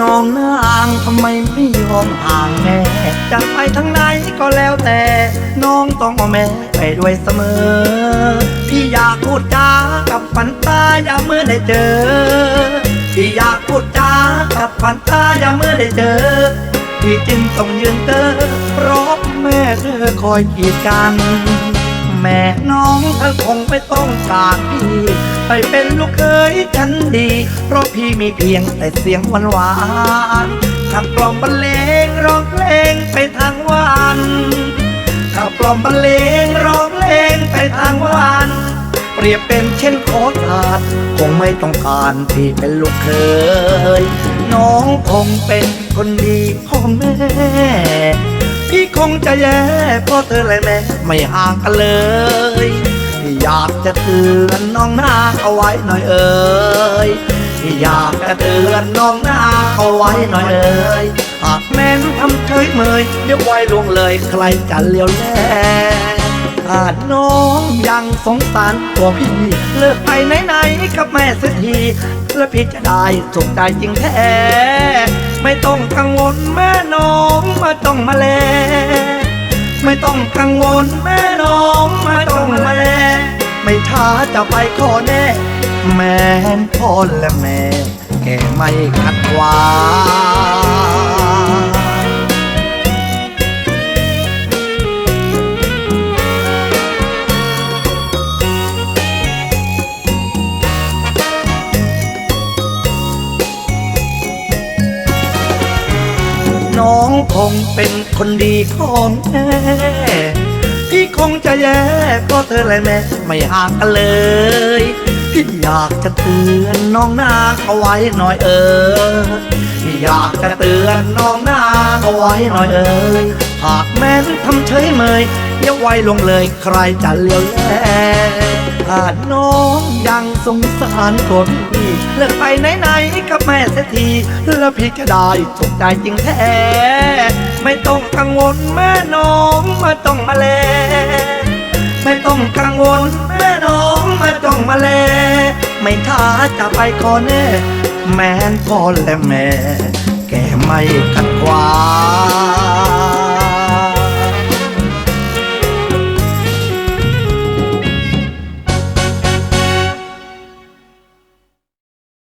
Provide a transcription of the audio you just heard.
น้องนางทำไมไม่ยอมห่างแม่จะไปทางไหนก็แล้วแต่ น้องต้องเอาแม่ไปด้วยเสมอ พี่อยากพูดจากับฝันตาอย่าเมื่อได้เจอ พี่อยากพูดจากับฝันตาอย่าเมื่อได้เจอ พี่จึงต้องยืนเกอเพราะแม่เธอคอยกีดกัน แม่น้องเธอคงไม่ต้องการพี่ ไปเป็นลูกเคยฉันดี เพราะพี่มีเพียงแต่เสียงหวานหวานขับกล่อมบรรเลงร้องเพลงไปทางวันขับกล่อมบรรเลงร้องเพลงไปทางวันเปรียบเป็นเช่นโคตาดคงไม่ต้องการพี่เป็นลูกเคย น้องคงเป็นคนดีพ่อแม่ งจะแย่เพราะเธอและแม่ไม่ห่างกันเลย อยากจะเตือนน้องนาเอาไว้หน่อยเอ่ยอยากจะเตือนน้องนาเอาไว้หน่อยเอ่ยหากแม่ทำเฉยเมยเดี๋ยวไว้ลวงเลยใครจะเลี้ยวแลถ้าน้องยังสงสารตัวพี่เลิกไปไหนๆกับแม่สักทีแล้วพี่จะได้สุขใจจริงแท้ ไม่ต้องกังวลแม่น้องมาต้องมาแลไม่ ต้องกังวลแม่น้องมาต้องมาแลไม่ช้าจะไปขอแน่ แม่พ่อและแม่แกไม่ขัดขวาง น้องคงเป็นคนดีของแม่พี่คงจะแย่เพราะเธอและแม่ไม่ห่างกันเลยพี่อยากจะเตือนน้องนาเอาไว้หน่อยเออพี่อยากจะเตือนน้องนาเอาไว้หน่อยเออหากแม่นทำเฉยเมยอย่าไว้ลงเลยใครจะเลี้ยวแลถ้าน้องยัง สงสารตัวพี่เลิกไปไหนๆกับแม่เสียทีแล้วพี่จะได้สุขใจจริงแท้ ไม่ต้องกังวลแม่น้องมาต้องมาแล ไม่ต้องกังวลแม่น้องมาต้องมาแล ไม่ท้าจะไปขอแน่ แม่นพ่อและแม่ แกไม่ขัดขวาง